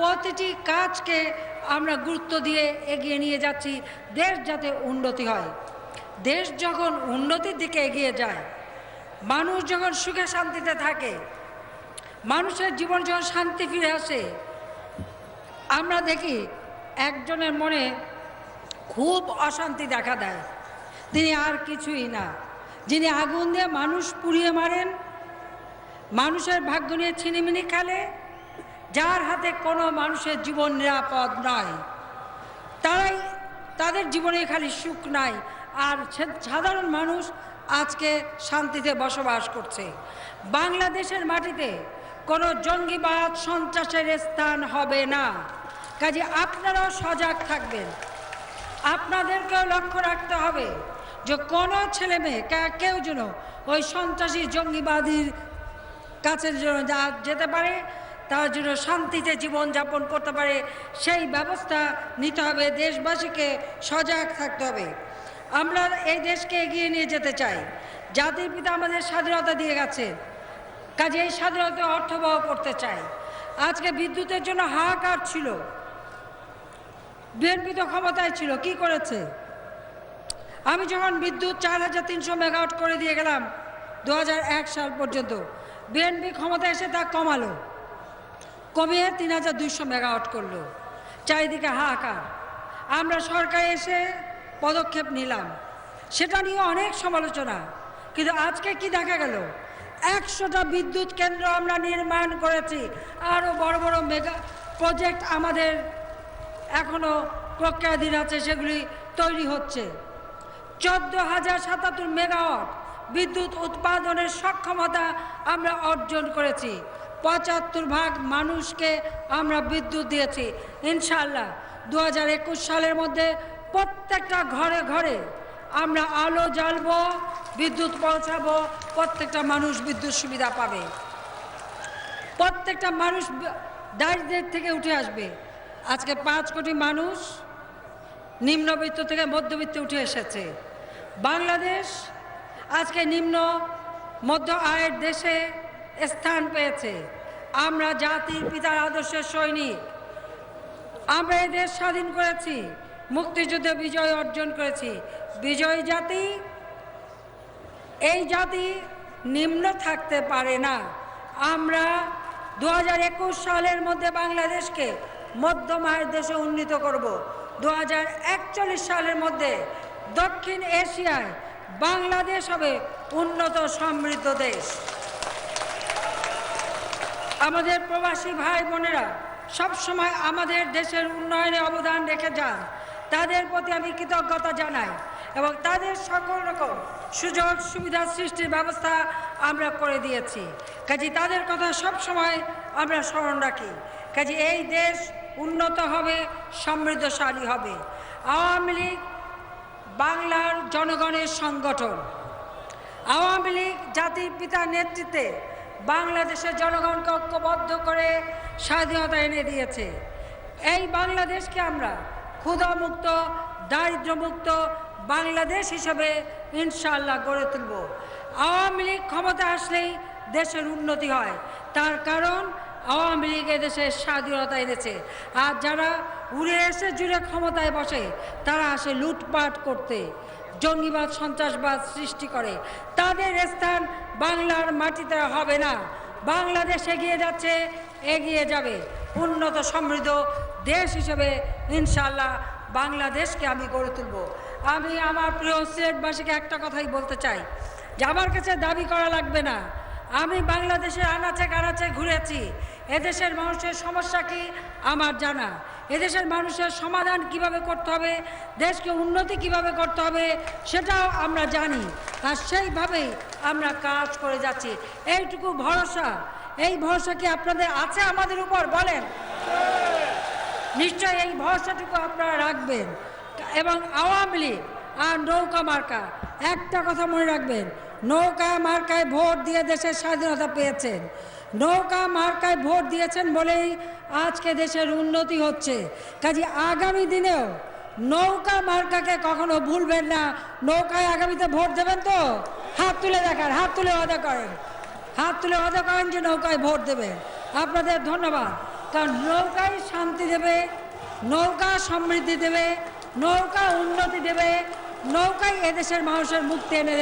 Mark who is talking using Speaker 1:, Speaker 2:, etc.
Speaker 1: প্রতিটি কাজকে আমরা গুরুত্ব দিয়ে এগিয়ে নিয়ে যাচ্ছি, দেশ যাতে উন্নতি হয়। দেশ যখন উন্নতির দিকে এগিয়ে যায়, মানুষ যখন সুখে শান্তিতে থাকে, মানুষের জীবন যখন শান্তি ফিরে আসে, আমরা দেখি একজনের মনে খুব অশান্তি দেখা দেয়। তিনি আর কিছুই না। যিনি আগুন দিয়ে মানুষ পুড়িয়ে মারেন, মানুষের ভাগ্য নিয়ে ছিনিমিনি খেলে যার হাতে কোনো মানুষের জীবন নিরাপদ নয়, তারাই, তাদের জীবনে খালি সুখ নাই। আর সাধারণ মানুষ আজকে শান্তিতে বসবাস করছে। বাংলাদেশের মাটিতে কোনো জঙ্গিবাদ সন্ত্রাসের স্থান হবে না। কাজে আপনারাও সজাগ থাকবেন। আপনাদেরকেও লক্ষ্য রাখতে হবে যে কোনো ছেলে মেয়ে কেউ যেন ওই সন্ত্রাসী জঙ্গিবাদীর কাছে যেন যেতে পারে তার জন্য শান্তিতে জীবনযাপন করতে পারে, সেই ব্যবস্থা নিতে হবে, দেশবাসীকে সজাগ থাকতে হবে। আমরা এই দেশকে এগিয়ে নিয়ে যেতে চাই। জাতির পিতা আমাদের স্বাধীনতা দিয়ে গেছে কাজে এই স্বাধীনতা অর্থবহ করতে চাই। আজকে বিদ্যুতের জন্য হাহাকার ছিল, বিএনপি তো ক্ষমতায় ছিল, কি করেছে? আমি যখন বিদ্যুৎ চার হাজার তিনশো মেগাওয়াট করে দিয়ে গেলাম, দু হাজার এক সাল পর্যন্ত, বিএনপি ক্ষমতায় এসে তা কমালো। কমিয়ে তিন হাজার দুইশো মেগাওয়াট করল? চারিদিকে হাহাকার। আমরা সরকারে এসে পদক্ষেপ নিলাম। সেটা নিয়ে অনেক সমালোচনা। কিন্তু আজকে কি দেখা গেল? একশোটা বিদ্যুৎ কেন্দ্র আমরা নির্মাণ করেছি। আরও বড় বড় মেগা প্রজেক্ট আমাদের এখনও প্রক্রিয়াধীন আছে, সেগুলি তৈরি হচ্ছে। চোদ্দ হাজার সাতাত্তর মেগাওয়াট বিদ্যুৎ উৎপাদনের সক্ষমতা আমরা অর্জন করেছি। পঁচাত্তর ভাগ মানুষকে আমরা বিদ্যুৎ দিয়েছি। ইনশাল্লাহ দু হাজার একুশ সালের মধ্যে প্রত্যেকটা ঘরে ঘরে আমরা আলো জ্বালব, বিদ্যুৎ পৌঁছাবো, প্রত্যেকটা মানুষ বিদ্যুৎ সুবিধা পাবে। প্রত্যেকটা মানুষ দারিদ্র্যের থেকে উঠে আসবে। আজকে পাঁচ কোটি মানুষ নিম্নবিত্ত থেকে মধ্যবিত্তে উঠে এসেছে। বাংলাদেশ আজকে নিম্ন মধ্য আয়ের দেশে স্থান পেয়েছে। আমরা জাতির পিতার আদর্শের সৈনিক। আমরা এই দেশ স্বাধীন করেছি, মুক্তিযুদ্ধে বিজয় অর্জন করেছি। বিজয় জাতি, এই জাতি নিম্ন থাকতে পারে না। আমরা দু হাজার একুশ সালের মধ্যে বাংলাদেশকে মধ্যম আয়ের দেশে উন্নীত করব। দু হাজার একচল্লিশ সালের মধ্যে দক্ষিণ এশিয়ায় বাংলাদেশ হবে উন্নত সমৃদ্ধ দেশ। আমাদের প্রবাসী ভাই বোনেরা, সব সময় আমাদের দেশের উন্নয়নে অবদান রেখে যান। তাদের প্রতি আমি কৃতজ্ঞতা জানাই এবং তাদের সকল রকম সুযোগ সুবিধা সৃষ্টির ব্যবস্থা আমরা করে দিয়েছি। কাজে তাদের কথা সব সময় আমরা স্মরণ রাখি। কাজে এই দেশ উন্নত হবে, সমৃদ্ধশালী হবে। আওয়ামী লীগ বাংলার জনগণের সংগঠন। আওয়ামী লীগ জাতির পিতার নেতৃত্বে বাংলাদেশের জনগণকে ঐক্যবদ্ধ করে স্বাধীনতা এনে দিয়েছে। এই বাংলাদেশকে আমরা ক্ষুধামুক্ত, দারিদ্র্যমুক্ত বাংলাদেশ হিসেবে ইনশাল্লাহ গড়ে তুলব। আওয়ামী লীগ ক্ষমতা আসলেই দেশের উন্নতি হয়। তার কারণ আওয়ামী লীগ দেশের স্বাধীনতা এনেছে। আর যারা উড়ে এসে জুড়ে ক্ষমতায় বসে, তারা আসে লুটপাট করতে। জঙ্গিবাদ, সন্ত্রাসবাদ সৃষ্টি করে। তাদের স্থান বাংলার মাটিতে হবে না। বাংলাদেশ এগিয়ে যাচ্ছে, এগিয়ে যাবে। উন্নত সমৃদ্ধ দেশ হিসেবে ইনশাল্লাহ বাংলাদেশকে আমি গড়ে তুলব। আমি আমার প্রিয় সিলেটবাসীকে একটা কথাই বলতে চাই যে আমার কাছে দাবি করা লাগবে না। আমি বাংলাদেশের আনাচে কানাচে ঘুরেছি। এদেশের মানুষের সমস্যা কি আমার জানা। এদেশের মানুষের সমাধান কীভাবে করতে হবে, দেশকে উন্নতি কীভাবে করতে হবে, সেটাও আমরা জানি। আর সেইভাবেই আমরা কাজ করে যাচ্ছি। এইটুকু ভরসা। এই ভরসা কি আপনাদের আছে আমাদের উপর? বলেন। নিশ্চয়ই এই ভরসাটুকু আপনারা রাখবেন। এবং আওয়ামী লীগ আর নৌকা মার্কা, একটা কথা মনে রাখবেন নৌকা মার্কায় ভোট দিয়ে দেশের স্বাধীনতা পেয়েছেন। নৌকা মার্কায় ভোট দিয়েছেন বলেই আজকে দেশের উন্নতি হচ্ছে। কাজে আগামী দিনেও নৌকা মার্কাকে কখনো ভুলবেন না। নৌকায় আগামীতে ভোট দেবেন তো? হাত তুলে দেখান, হাত তুলে ওয়াদা করেন। হাত তুলে ওয়াদা করেন যে নৌকায় ভোট দেবেন আপনাদের ধন্যবাদ। কারণ নৌকায় শান্তি দেবে, নৌকা সমৃদ্ধি দেবে, নৌকা উন্নতি দেবে নৌকায় এদেশের মানুষের মুক্তি এনে